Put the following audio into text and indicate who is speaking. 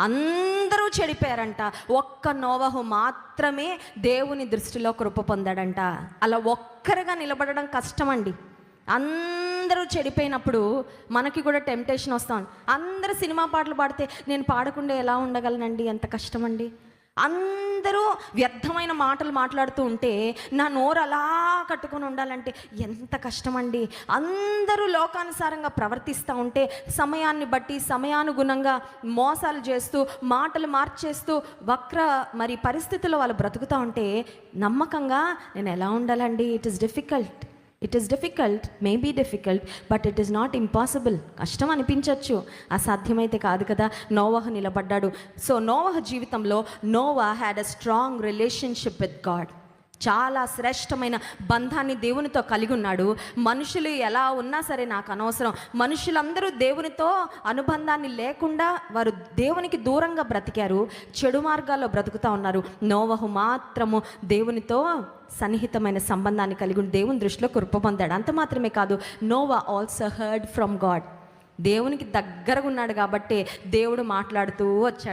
Speaker 1: అందరూ చెడిపోయారంట. ఒక్క నోవహు మాత్రమే దేవుని దృష్టిలో కృప పొందాడంట. అలా ఒక్కరుగా నిలబడడం కష్టమండి. అందరూ చెడిపోయినప్పుడు మనకి కూడా టెంప్టేషన్ వస్తాం. అందరూ సినిమా పాటలు పాడితే నేను పాడకుండా ఎలా ఉండగలనండి? ఎంత కష్టమండి. అందరూ అందరూ వ్యర్థమైన మాటలు మాట్లాడుతూ ఉంటే నా నోరు అలా కట్టుకొని ఉండాలంటే ఎంత కష్టమండి. అందరూ లోకానుసారంగా ప్రవర్తిస్తూ ఉంటే సమయాన్ని బట్టి సమయానుగుణంగా మోసాలు చేస్తూ మాటలు మార్చేస్తూ వక్ర మరి పరిస్థితుల్లో వాళ్ళు బ్రతుకుతూ ఉంటే నమ్మకంగా నేను ఎలా ఉండాలండి? It is difficult it is difficult may be difficult but it is not impossible కష్టం అనిపించవచ్చు అసాధ్యమైతే కాదు కదా. నోవహ నిలబడ్డాడు. సో నోవహ జీవితంలో Noah had a strong relationship with God చాలా శ్రేష్టమైన బంధాన్ని దేవునితో కలిగి ఉన్నాడు. మనుషులు ఎలా ఉన్నా సరే నాకు అనవసరం. మనుషులందరూ దేవునితో అనుబంధాన్ని లేకుండా వారు దేవునికి దూరంగా బ్రతికారు. చెడు మార్గాల్లో బ్రతుకుతా ఉన్నారు. నోవహు మాత్రము దేవునితో సన్నిహితమైన సంబంధాన్ని కలిగి దేవుని దృష్టిలో కృప పొందాడు. అంత మాత్రమే కాదు Noah also heard from God దేవునికి దగ్గరగా ఉన్నాడు కాబట్టి దేవుడు మాట్లాడుతూ వచ్చాడు.